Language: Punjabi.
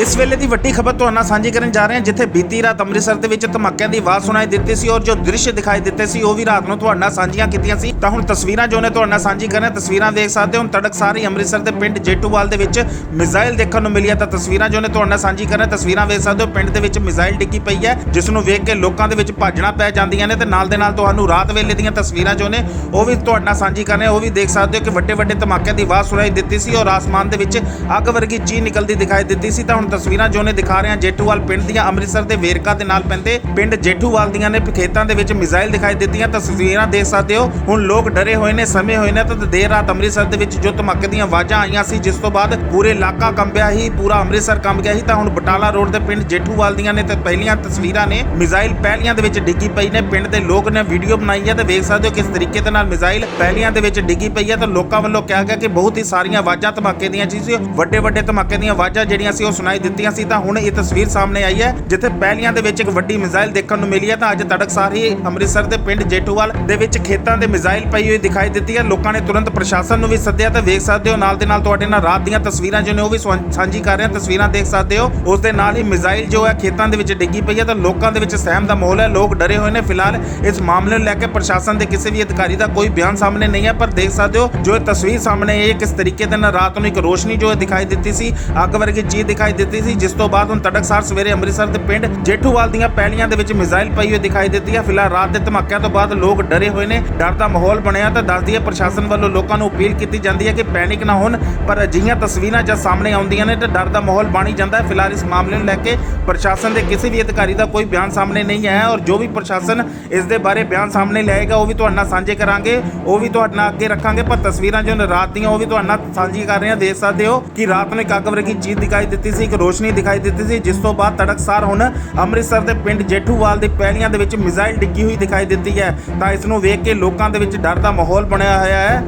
ਇਸ ਵੇਲੇ ਦੀ ਵੱਡੀ ਖਬਰ ਤੁਹਾਨੂੰ ਨਾਲ ਸਾਂਝੀ ਕਰਨ ਜਾ ਰਹੇ ਹਾਂ, ਜਿੱਥੇ ਬੀਤੀ ਰਾਤ ਅੰਮ੍ਰਿਤਸਰ ਦੇ ਵਿੱਚ ਧਮਾਕਿਆਂ ਦੀ ਆਵਾਜ਼ ਸੁਣਾਈ ਦਿੱਤੀ ਸੀ ਔਰ ਜੋ ਦ੍ਰਿਸ਼ ਦਿਖਾਈ ਦਿੱਤੇ ਸੀ, ਉਹ ਵੀ ਰਾਤ ਨੂੰ ਤੁਹਾਡੇ ਨਾਲ ਸਾਂਝੀਆਂ ਕੀਤੀਆਂ ਸੀ। ਤਾਂ ਹੁਣ ਤਸਵੀਰਾਂ ਜੋ ਨੇ ਤੁਹਾਡੇ ਨਾਲ ਸਾਂਝੀ ਕਰ ਤਸਵੀਰਾਂ ਦੇਖ ਸਕਦੇ ਹੋ, ਹੁਣ ਤੜਕਸਾਰ ਅੰਮ੍ਰਿਤਸਰ ਦੇ ਪਿੰਡ ਜੇਟੂਵਾਲ ਦੇ ਵਿੱਚ ਮਿਜ਼ਾਈਲ ਦੇਖਣ ਨੂੰ ਮਿਲੀ ਹੈ। ਤਾਂ ਤਸਵੀਰਾਂ ਜੋ ਨੇ ਤੁਹਾਡੇ ਨਾਲ ਸਾਂਝੀ ਕਰ ਤਸਵੀਰਾਂ ਵੇਖ ਸਕਦੇ ਹੋ, ਪਿੰਡ ਦੇ ਵਿੱਚ ਮਿਜ਼ਾਈਲ ਡਿੱਗੀ ਪਈ ਹੈ, ਜਿਸ ਨੂੰ ਵੇਖ ਕੇ ਲੋਕਾਂ ਦੇ ਵਿੱਚ ਭਾਜਣਾ ਪੈ ਜਾਂਦੀਆਂ ਨੇ ਤੇ ਨਾਲ ਦੇ ਨਾਲ ਤੁਹਾਨੂੰ ਰਾਤ ਵੇਲੇ ਦੀਆਂ ਤਸਵੀਰਾਂ ਜੋ ਨੇ, ਉਹ ਵੀ ਤੁਹਾਡੇ ਨਾਲ ਸਾਂਝੀ ਕਰ ਰਹੇ ਉਹ ਵੀ ਦੇਖ ਸਕਦੇ ਹੋ ਕਿ ਵੱਡੇ ਵੱਡੇ ਧਮਾਕਿਆਂ ਦੀ ਆਵਾਜ਼ ਸੁਣਾਈ ਦਿੱਤੀ ਸੀ ਔਰ ਆਸਮਾਨ ਦੇ ਵਿੱਚ ਅੱਗ ਵਰਗੀ ਚੀਜ਼ ਨਿਕਲਦੀ ਦਿਖਾਈ ਦਿੱਤੀ ਸੀ। ਤਾਂ ਹੁਣ ਤਸਵੀਰਾਂ ਜੋ ਨੇ ਦਿਖਾ ਰਹੇ ਹਾਂ, ਜੇਠੂਵਾਲ ਪਿੰਡ ਦੀਆਂ, ਅੰਮ੍ਰਿਤਸਰ ਦੇ ਵੇਰਕਾ ਦੇ ਨਾਲ ਪੈਂਦੇ ਪਿੰਡ ਜੇਠੂਵਾਲ ਦੀਆਂ ਨੇ ਖੇਤਾਂ ਦੇ ਵਿੱਚ ਮਿਜ਼ਾਈਲ ਦਿਖਾਈ ਦਿੱਤੀਆਂ। ਤਸਵੀਰਾਂ ਦੇਖ ਸਕਦੇ ਹੋ, ਹੁਣ ਲੋਕ ਡਰੇ ਹੋਏ ਨੇ, ਸਮੇਂ ਹੋਏ ਨੇ, ਤਾਂ ਦੇਰ ਰਾਤ ਅੰਮ੍ਰਿਤਸਰ ਦੇ ਵਿੱਚ ਜੋ ਧਮਾਕੇ ਦੀਆਂ ਆਵਾਜ਼ਾਂ ਆਈਆਂ ਸੀ, ਜਿਸ ਤੋਂ ਬਾਅਦ ਪੂਰੇ ਇਲਾਕਾ ਕੰਬਿਆ ਹੀ, ਪੂਰਾ ਅੰਮ੍ਰਿਤਸਰ ਕੰਬ ਗਿਆ ਸੀ ਤਾਂ ਹੁਣ ਬਟਾਲਾ ਰੋਡ ਦੇ ਪਿੰਡ ਜੇਠੂਵਾਲ ਦੀਆਂ ਨੇ ਤੇ ਪਹਿਲੀਆਂ ਤਸਵੀਰਾਂ ਨੇ, ਮਿਜ਼ਾਈਲ ਪਹਿਲੀਆਂ ਦੇ ਵਿੱਚ ਡਿੱਗੀ ਪਈ ਨੇ, ਪਿੰਡ ਦੇ ਲੋਕ ਨੇ ਵੀਡੀਓ ਬਣਾਈ ਹੈ ਤੇ ਵੇਖ ਸਕਦੇ ਹੋ ਕਿਸ ਤਰੀਕੇ ਦੇ ਨਾਲ ਮਿਜ਼ਾਈਲ ਪਹਿਲੀਆਂ ਦੇ ਵਿੱਚ ਡਿੱਗੀ ਪਈ ਹੈ ਤਾਂ ਲੋਕਾਂ ਵੱਲੋਂ ਕਿਹਾ ਗਿਆ ਕਿ ਬਹੁਤ ਹੀ ਸਾਰੀਆਂ ਆਵਾਜ਼ਾਂ ਧਮਾਕੇ ਦੀਆਂ ਸੀ ਵੱਡੇ ਵੱਡੇ ਧਮਾਕੇ ਦੀਆਂ ਆਵਾਜ਼ਾਂ ਜਿਹੜੀਆਂ ਸੀ, ਉਹ ਸੁਣਾਈ ਦਿੱਤੀਆਂ ਸੀ, ਤਾਂ ਹੁਣ ਇਹ ਤਸਵੀਰ ਸਾਹਮਣੇ ਆਈ ਹੈ, ਜਿੱਥੇ ਪਹਿਲੀਆਂ ਦੇ ਵਿੱਚ ਇੱਕ ਵੱਡੀ ਮਿਜ਼ਾਈਲ ਦੇਖਣ ਨੂੰ ਮਿਲੀ ਹੈ। ਤਾਂ ਅੱਜ ਤੜਕਸਾਰ ਹੀ ਅੰਮ੍ਰਿਤਸਰ ਦੇ ਪਿੰਡ ਜੇਠੂਵਾਲ ਦੇ ਵਿੱਚ ਖੇਤਾਂ ਦੇ ਮਿਜ਼ਾਈਲ ਪਈ ਹੋਈ ਦਿਖਾਈ ਦਿੱਤੀ ਹੈ। ਲੋਕਾਂ ਨੇ ਤੁਰੰਤ ਪ੍ਰਸ਼ਾਸਨ ਨੂੰ ਵੀ ਸੱਦਿਆ ਤਾਂ ਵੇਖ ਸਕਦੇ ਹੋ, ਨਾਲ ਦੇ ਨਾਲ ਤੁਹਾਡੇ ਨਾਲ ਰਾਤ ਦੀਆਂ ਤਸਵੀਰਾਂ ਜੋ ਨੇ ਉਹ ਵੀ ਸਾਂਝੀ ਕਰ ਰਹੇ ਹਾਂ ਤਸਵੀਰਾਂ ਦੇਖ ਸਕਦੇ ਹੋ। ਉਸ ਦੇ ਨਾਲ ਹੀ ਮਿਜ਼ਾਈਲ ਜੋ ਹੈ ਖੇਤਾਂ ਦੇ ਵਿੱਚ ਡਿੱਗੀ ਪਈ ਹੈ ਤਾਂ ਲੋਕਾਂ ਦੇ ਵਿੱਚ ਸਹਿਮ ਦਾ ਮਾਹੌਲ ਹੈ, ਲੋਕ ਡਰੇ ਹੋਏ ਨੇ। ਫਿਲਹਾਲ ਇਸ ਮਾਮਲੇ ਨੂੰ ਲੈ ਕੇ ਪ੍ਰਸ਼ਾਸਨ ਦੇ ਕਿਸੇ ਵੀ ਅਧਿਕਾਰੀ ਦਾ ਕੋਈ ਬਿਆਨ ਸਾਹਮਣੇ ਨਹੀਂ ਹੈ, ਪਰ ਦੇਖ ਸਕਦੇ ਹੋ ਜੋ ਇਹ ਤਸਵੀਰ ਸਾਹਮਣੇ ਆਈ ਹੈ, ਕਿਸ ਤਰੀਕੇ ਦੇ ਨਾਲ ਰਾਤ ਨੂੰ ਇੱਕ ਰੋਸ਼ਨੀ ਜੋ ਦਿਖਾਈ ਦਿੱਤੀ ਸੀ, ਅੱਗ ਵਰਗੀ ਚੀਜ਼ ਦਿਖਾਈ ਦਿੱਤੀ ਸੀ, ਜਿਸ ਤੋਂ ਬਾਅਦ ਹੁਣ ਤੜਕਸਾਰ ਸਵੇਰੇ ਅੰਮ੍ਰਿਤਸਰ ਦੇ ਪਿੰਡ ਜੇਠੂਵਾਲ ਦੀਆਂ ਪੈਲੀਆਂ ਦੇ ਵਿੱਚ ਮਿਜ਼ਾਈਲ ਪਈ ਹੋਈ ਦਿਖਾਈ ਦਿੱਤੀ ਹੈ। ਫਿਲਹਾਲ ਰਾਤ ਦੇ ਧਮਾਕਿਆਂ ਤੋਂ ਬਾਅਦ ਲੋਕ ਡਰੇ ਹੋਏ ਨੇ, ਡਰ ਦਾ ਮਾਹੌਲ ਬਣਿਆ ਤਾਂ ਦੱਸਦੀ ਹੈ ਪ੍ਰਸ਼ਾਸਨ ਵੱਲੋਂ ਲੋਕਾਂ ਨੂੰ ਅਪੀਲ ਕੀਤੀ ਜਾਂਦੀ ਹੈ ਕਿ ਪੈਨਿਕ ਨਾ ਹੋਣ, ਪਰ ਅਜਿਹੀਆਂ ਤਸਵੀਰਾਂ ਜਦ ਸਾਹਮਣੇ ਆਉਂਦੀਆਂ ਨੇ ਤਾਂ ਡਰ ਦਾ ਮਾਹੌਲ ਬਣ ਜਾਂਦਾ ਹੈ। ਫਿਲਹਾਲ ਇਸ ਮਾਮਲੇ ਨੂੰ ਲੈ ਕੇ ਪ੍ਰਸ਼ਾਸਨ ਦੇ ਕਿਸੇ ਵੀ ਅਧਿਕਾਰੀ ਦਾ ਕੋਈ ਬਿਆਨ ਸਾਹਮਣੇ ਨਹੀਂ ਆਇਆ ਔਰ ਜੋ ਵੀ ਪ੍ਰਸ਼ਾਸਨ ਇਸ ਦੇ ਬਾਰੇ ਬਿਆਨ ਸਾਹਮਣੇ ਲਿਆਏਗਾ, ਉਹ ਵੀ ਤੁਹਾਡੇ ਨਾਲ ਸਾਂਝੇ ਕਰਾਂਗੇ, ਉਹ ਵੀ ਤੁਹਾਡੇ ਨਾਲ ਅੱਗੇ ਰੱਖਾਂਗੇ, ਪਰ ਤਸਵੀਰਾਂ ਜੋ ਰਾਤ ਦੀਆਂ ਉਹ ਵੀ ਤੁਹਾਡੇ ਨਾਲ ਸਾਂਝੀ ਕਰ ਰਹੇ ਹਾਂ। ਦੇਖ ਸਕਦੇ ਹੋ ਕਿ ਰਾਤ ਨੂੰ ਇੱਕ ਅੱਗ ਵਰਗੀ ਚੀਜ਼ ਦਿਖਾਈ ਦਿੱਤੀ ਸੀ ਰੋਸ਼ਨੀ ਦਿਖਾਈ ਦਿੱਤੀ ਸੀ, ਜਿਸ ਤੋਂ ਬਾਅਦ ਤੜਕਸਾਰ ਹੁਣ ਅੰਮ੍ਰਿਤਸਰ ਦੇ ਪਿੰਡ ਜੇਠੂਵਾਲ ਦੇ ਪਹਿਲੀਆਂ ਦੇ ਵਿੱਚ ਮਿਜ਼ਾਈਲ ਡਿੱਗੀ ਹੋਈ ਦਿਖਾਈ ਦਿੱਤੀ ਹੈ। ਤਾਂ ਇਸ ਨੂੰ ਵੇਖ ਕੇ ਲੋਕਾਂ ਦੇ ਵਿੱਚ ਡਰ ਦਾ ਮਾਹੌਲ ਬਣਿਆ ਹੋਇਆ ਹੈ।